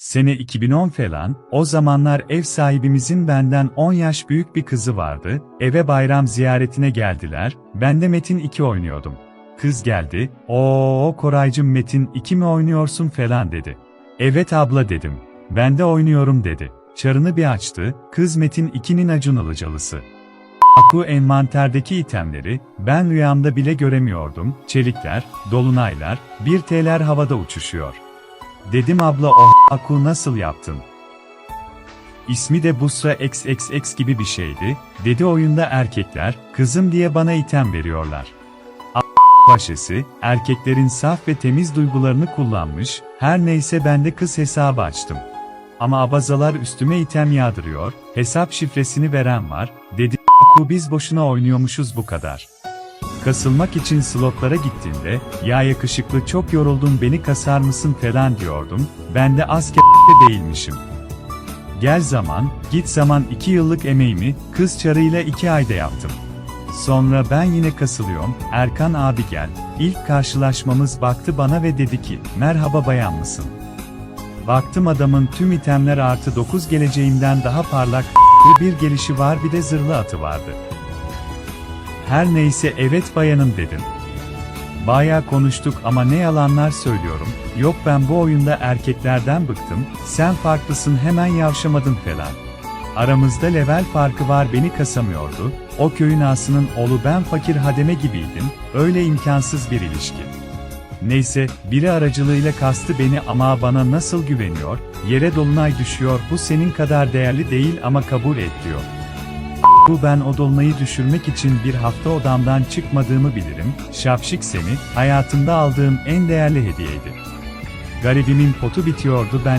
Sene 2010 falan, o zamanlar ev sahibimizin benden 10 yaş büyük bir kızı vardı, eve bayram ziyaretine geldiler, ben de Metin 2 oynuyordum. Kız geldi, ooo Koraycım Metin 2 mi oynuyorsun falan dedi. Evet abla dedim. Ben de oynuyorum dedi. Çarını bir açtı, kız Metin 2'nin Acun Ilıcalısı. Aku envanterdeki itemleri, ben rüyamda bile göremiyordum, çelikler, dolunaylar, bir teler havada uçuşuyor. Dedim abla oh, Aku nasıl yaptın? İsmi de Busra XXX gibi bir şeydi, dedi oyunda erkekler, kızım diye bana item veriyorlar. A- başısı, erkeklerin saf ve temiz duygularını kullanmış, her neyse ben de kız hesabı açtım. Ama abazalar üstüme item yağdırıyor, hesap şifresini veren var, dedi Aku biz boşuna oynuyormuşuz bu kadar. Kasılmak için slotlara gittiğimde, ya yakışıklı çok yoruldun beni kasar mısın falan diyordum, ben de az de değilmişim. Gel zaman, git zaman iki yıllık emeğimi, kız çarıyla iki ayda yaptım. Sonra ben yine kasılıyorum, Erkan abi gel, ilk karşılaşmamız baktı bana ve dedi ki, merhaba bayan mısın? Baktım adamın tüm itemler artı 9 geleceğimden daha parlak, bir gelişi var bir de zırhlı atı vardı. Her neyse evet bayanım dedim. Baya konuştuk ama ne yalanlar söylüyorum, yok ben bu oyunda erkeklerden bıktım, sen farklısın hemen yavşamadın falan. Aramızda level farkı var beni kasamıyordu, o köyün ağasının oğlu ben fakir hademe gibiydim, öyle imkansız bir ilişki. Neyse, biri aracılığıyla kastı beni ama bana nasıl güveniyor, yere dolunay düşüyor bu senin kadar değerli değil ama kabul et diyor. Bu ben o düşürmek için bir hafta odamdan çıkmadığımı bilirim, şapşik seni, hayatımda aldığım en değerli hediyeydi. Garibimin potu bitiyordu ben de